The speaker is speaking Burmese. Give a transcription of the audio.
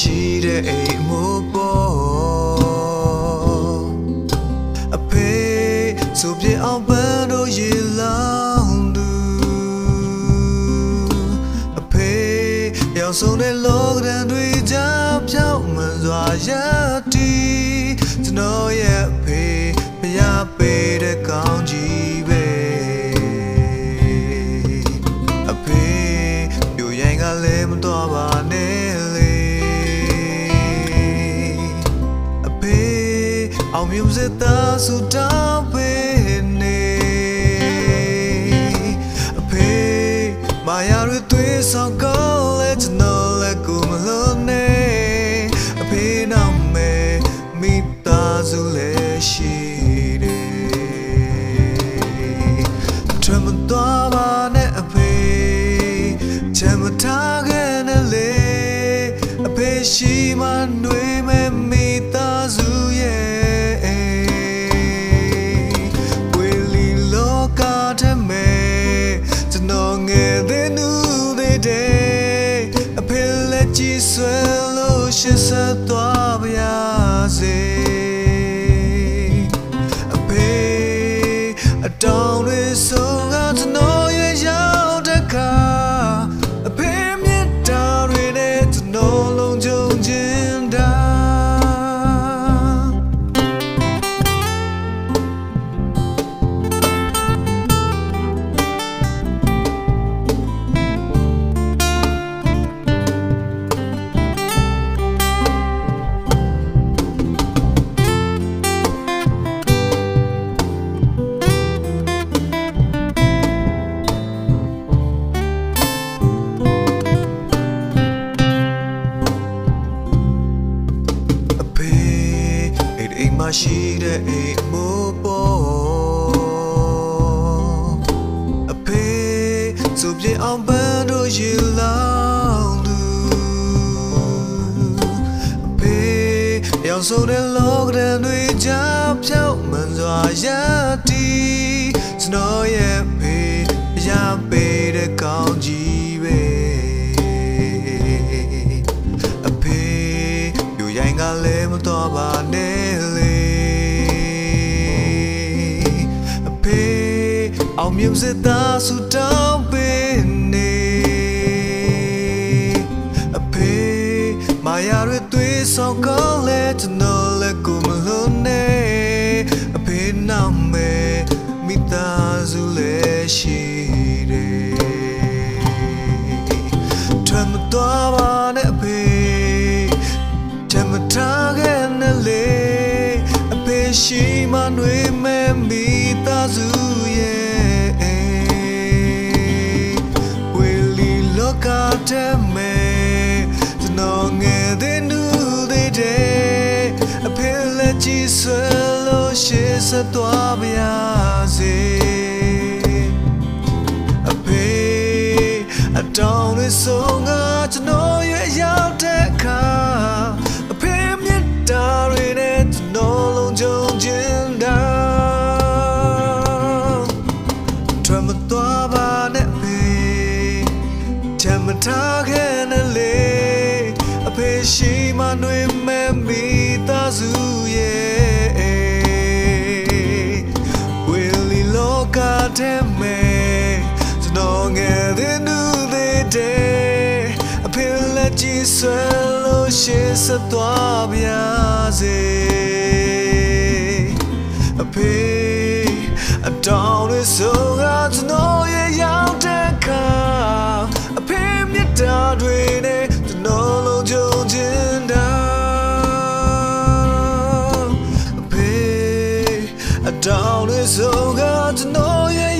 ရှိတဲ့အိမ်မို့ပေါ်အဖေဆိုပြအောင်ပန်းတို့ရေလောင်းသူအဖေရောက်ဆုံးတဲ့လောကဒဏ်တွေကြောင့်ဖြောင်းမှန်စွာရတီကျွန်တော်ရဲ့ အောင်မြင်စေတာဆူတောင်းပေးနေအဖေမာယာရသွေးဆောင်ကောင်းလဲကျွန်တော်လည်းကိုမလို့နေအဖေနောက်မဲ့မိသားစုလည်းရှိတယ်ထ ကျွန်တော်ငယ်တဲ့ မ်အိမ်မရှိတဲ့အိမ်မို့ပေါ်အဖေဆိုပြအောင်ပန်းတို့ရေလောင်းသူအဖေရောက်ဆုံးတဲ့လောကဒဏ်တွေကြောင့်ဖြောက်မှန်စွာရတီကျွန်တော်ရဲ့ဖေရပေးတဲ့ကောင်းကြီး အောင်မြင်စေတာဆူတောင်းပေးနေအဖေမာယာရသွေးဆောင်ကောင်းလဲကျွန်တော်လည်းကိုမလို့နေအဖေနောက်မဲ့မိသားစုလည်းရှိတယ်ထမတော်ပါနဲ့အဖေထမထားခဲ့နဲ့လေအဖေရှိမှຫນွေမဲ့မိ ဆက်သွားပါရစေအဖေအတောင်တွေဆုံးကကျွန်တော်ရဲ့ရောက်တဲ့အခါအဖေမြတ်တာတွေနဲ့ကျွန်တော်လုံးကြုံခြင်းတာထမတော်ပါနဲ့အဖေထမထားခဲ့နဲ့လေအဖေရှိမှနှွေမဲ့မိသားစု ဆွဲလို့ရှေ့ဆက်သွားပါစေအဖေအတောင်းတွေဆိုကကျွန်တော်ရဲ့ရောက်တဲ့အခါအဖေမြတ်တာတွေနဲ့ကျွန်တော်လုံးကြုံချင်တာအဖေအတောင်းတွေဆိုကကျွန်တော်ရဲ့